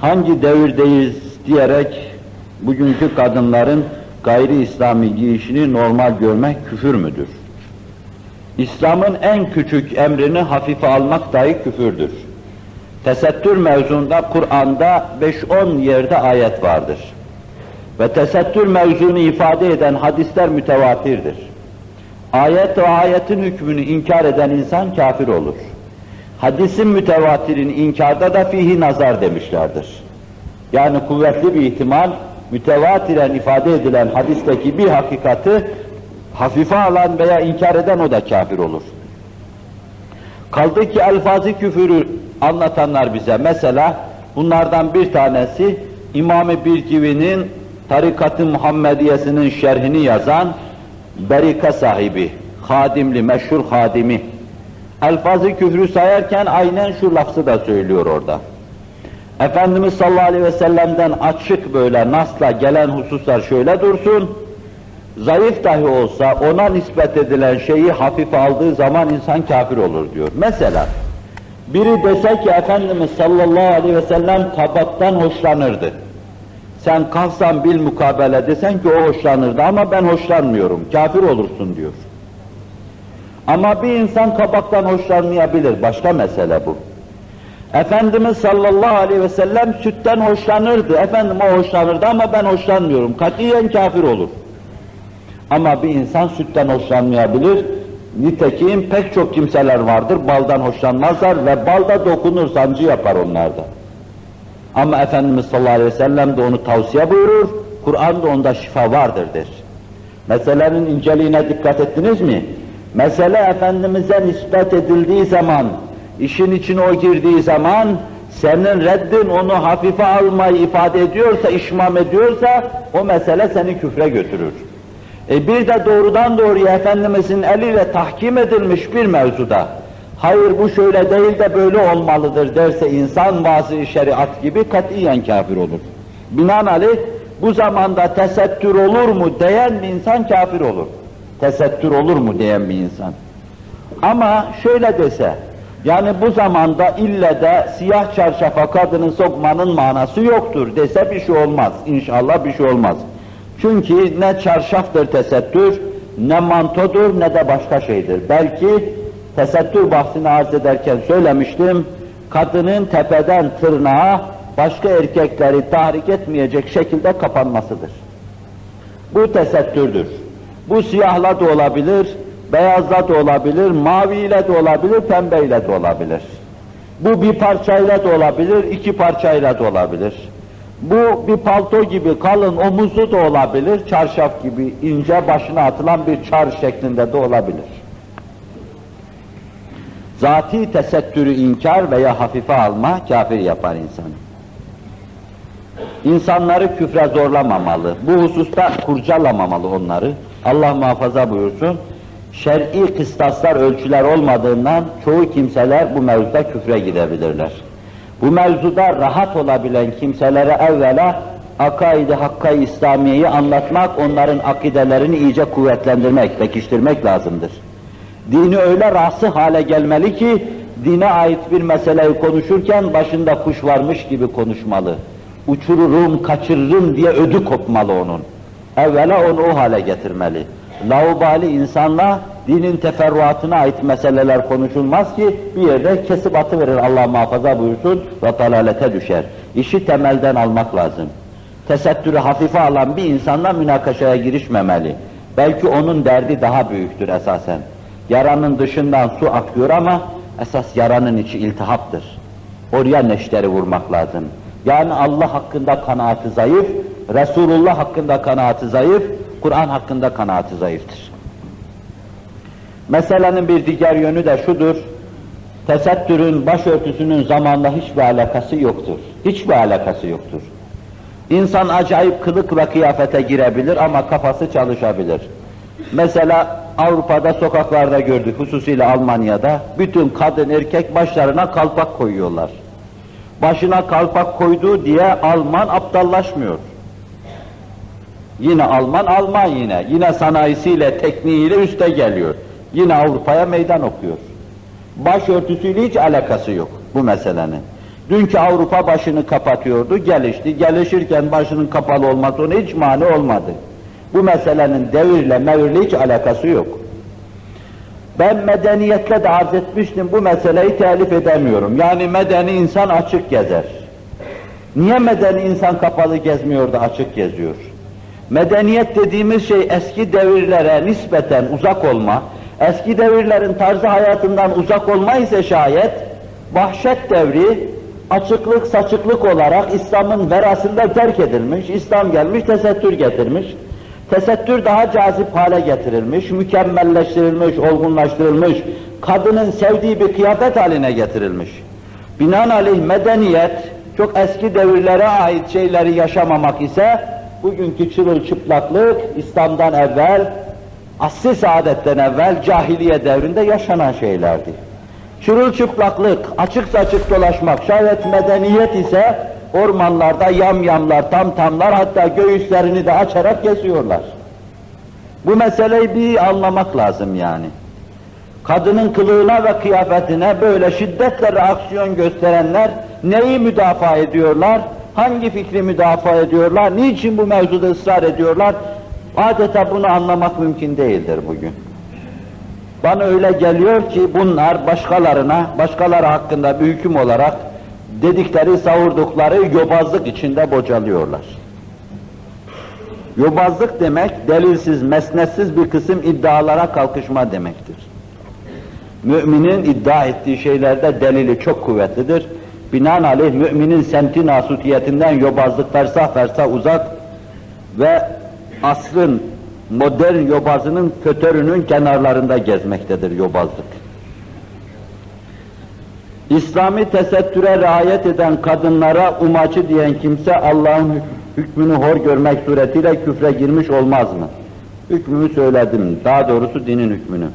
hangi devirdeyiz diyerek bugünkü kadınların gayri İslami giyişini normal görmek küfür müdür? İslam'ın en küçük emrini hafife almak dahi küfürdür. Tesettür mevzunda Kur'an'da 5-10 yerde ayet vardır. Ve tesettür mevzunu ifade eden hadisler mütevatirdir. Ayet ve ayetin hükmünü inkar eden insan kafir olur. Hadisin mütevatirin inkarda da fihi nazar demişlerdir. Yani kuvvetli bir ihtimal mütevatiren ifade edilen hadisteki bir hakikati hafife alan veya inkar eden o da kafir olur. Kaldı ki elfazı küfürü anlatanlar bize mesela bunlardan bir tanesi İmam-ı Birkivi'nin Tarikat-ı Muhammediyesinin şerhini yazan Berika sahibi, hadimli, meşhur hadimi. Elfazı küfrü sayarken aynen şu lafzı da söylüyor orada. Efendimiz sallallahu aleyhi ve sellem'den açık böyle nasla gelen hususlar şöyle dursun, zayıf dahi olsa ona nispet edilen şeyi hafife aldığı zaman insan kafir olur diyor. Mesela biri dese ki Efendimiz sallallahu aleyhi ve sellem tabaktan hoşlanırdı. Sen kalsan bil mukabele desen ki o hoşlanırdı ama ben hoşlanmıyorum, kafir olursun diyor. Ama bir insan kabaktan hoşlanmayabilir, başka mesele bu. Efendimiz sallallahu aleyhi ve sellem sütten hoşlanırdı, efendim o hoşlanırdı ama ben hoşlanmıyorum, katiyen kafir olur. Ama bir insan sütten hoşlanmayabilir, nitekim pek çok kimseler vardır, baldan hoşlanmazlar ve balda dokunur, sancı yapar onlarda. Ama Efendimiz sallallahu aleyhi ve sellem de onu tavsiye buyurur, Kur'an'da onda şifa vardır der. Meselenin inceliğine dikkat ettiniz mi? Mesele Efendimiz'e nispet edildiği zaman, işin içine o girdiği zaman, senin reddin onu hafife almayı ifade ediyorsa, işmam ediyorsa, o mesele seni küfre götürür. E bir de doğrudan doğruya Efendimiz'in eliyle tahkim edilmiş bir mevzuda, hayır bu şöyle değil de böyle olmalıdır derse insan bazı şeriat gibi katiyen kafir olur. Binaenaleyh bu zamanda tesettür olur mu diyen bir insan kafir olur. Tesettür olur mu diyen bir insan. Ama şöyle dese, yani bu zamanda ille de siyah çarşafa kadını sokmanın manası yoktur dese bir şey olmaz. İnşallah bir şey olmaz. Çünkü ne çarşaftır tesettür, ne mantodur ne de başka şeydir. Belki tesettür bahsini arz ederken söylemiştim, kadının tepeden tırnağa başka erkekleri tahrik etmeyecek şekilde kapanmasıdır. Bu tesettürdür. Bu siyahla da olabilir, beyazla da olabilir, maviyle de olabilir, pembeyle de olabilir. Bu bir parçayla da olabilir, iki parçayla da olabilir. Bu bir palto gibi kalın omuzlu da olabilir, çarşaf gibi ince başına atılan bir çar şeklinde de olabilir. Zati tesettürü inkar veya hafife alma kafir yapar insanı. İnsanları küfre zorlamamalı, bu hususta kurcalamamalı onları. Allah muhafaza buyursun. Şer'i kıstaslar, ölçüler olmadığından çoğu kimseler bu mevzuda küfre gidebilirler. Bu mevzuda rahat olabilen kimselere evvela akaidi hakka İslamiye'yi anlatmak, onların akidelerini iyice kuvvetlendirmek, pekiştirmek lazımdır. Dini öyle rası hale gelmeli ki, dine ait bir meseleyi konuşurken başında kuş varmış gibi konuşmalı. Uçururum, kaçırırım diye ödü kopmalı onun. Evvela onu o hale getirmeli. Laubali insanla dinin teferruatına ait meseleler konuşulmaz ki bir yerde kesip atıverir Allah muhafaza buyursun ve dalalete düşer. İşi temelden almak lazım. Tesettürü hafife alan bir insanla münakaşaya girişmemeli. Belki onun derdi daha büyüktür esasen. Yaranın dışından su akıyor ama esas yaranın içi iltihaptır. Oraya neşteri vurmak lazım. Yani Allah hakkında kanaati zayıf, Resulullah hakkında kanaati zayıf, Kur'an hakkında kanaati zayıftır. Meselenin bir diğer yönü de şudur, tesettürün, başörtüsünün zamanla hiçbir alakası yoktur. Hiçbir alakası yoktur. İnsan acayip kılık ve kıyafete girebilir ama kafası çalışabilir. Mesela Avrupa'da sokaklarda gördük, hususiyle Almanya'da, bütün kadın erkek başlarına kalpak koyuyorlar. Başına kalpak koyduğu diye Alman aptallaşmıyor. Yine Alman, Alman yine. Yine sanayisiyle, tekniğiyle üste geliyor. Yine Avrupa'ya meydan okuyor. Başörtüsüyle hiç alakası yok bu meselenin. Dünkü Avrupa başını kapatıyordu, gelişti. Gelişirken başının kapalı olması ona hiç mani olmadı. Bu meselenin devirle mevirle hiç alakası yok. Ben medeniyetle de arz etmiştim, bu meseleyi telif edemiyorum. Yani medeni insan açık gezer. Niye medeni insan kapalı gezmiyor da açık geziyor? Medeniyet dediğimiz şey eski devirlere nispeten uzak olma, eski devirlerin tarzı hayatından uzak olma ise şayet, vahşet devri açıklık saçıklık olarak İslam'ın verasında terk edilmiş, İslam gelmiş tesettür getirmiş. Tesettür daha cazip hale getirilmiş, mükemmelleştirilmiş, olgunlaştırılmış, kadının sevdiği bir kıyafet haline getirilmiş. Binaenaleyh medeniyet, çok eski devirlere ait şeyleri yaşamamak ise, bugünkü çırılçıplaklık, İslam'dan evvel, asr-ı saadetten evvel cahiliye devrinde yaşanan şeylerdi. Çırılçıplaklık, açık saçık dolaşmak, şayet medeniyet ise ormanlarda yamyamlar, tamtamlar hatta göğüslerini de açarak geziyorlar. Bu meseleyi bir anlamak lazım yani. Kadının kılığına ve kıyafetine böyle şiddetle reaksiyon gösterenler neyi müdafaa ediyorlar? Hangi fikri müdafaa ediyorlar? Niçin bu mevzuda ısrar ediyorlar? Adeta bunu anlamak mümkün değildir bugün. Bana öyle geliyor ki bunlar başkalarına, başkaları hakkında bir hüküm olarak dedikleri, savurdukları yobazlık içinde bocalıyorlar. Yobazlık demek, delilsiz, mesnetsiz bir kısım iddialara kalkışma demektir. Müminin iddia ettiği şeylerde delili çok kuvvetlidir. Binaenaleyh müminin semti nasutiyetinden yobazlık fersah fersah uzak ve asrın modern yobazının fötörünün kenarlarında gezmektedir yobazlık. İslami tesettüre riayet eden kadınlara umacı diyen kimse Allah'ın hükmünü hor görmek suretiyle küfre girmiş olmaz mı? Hükmümü söyledim, daha doğrusu dinin hükmünü.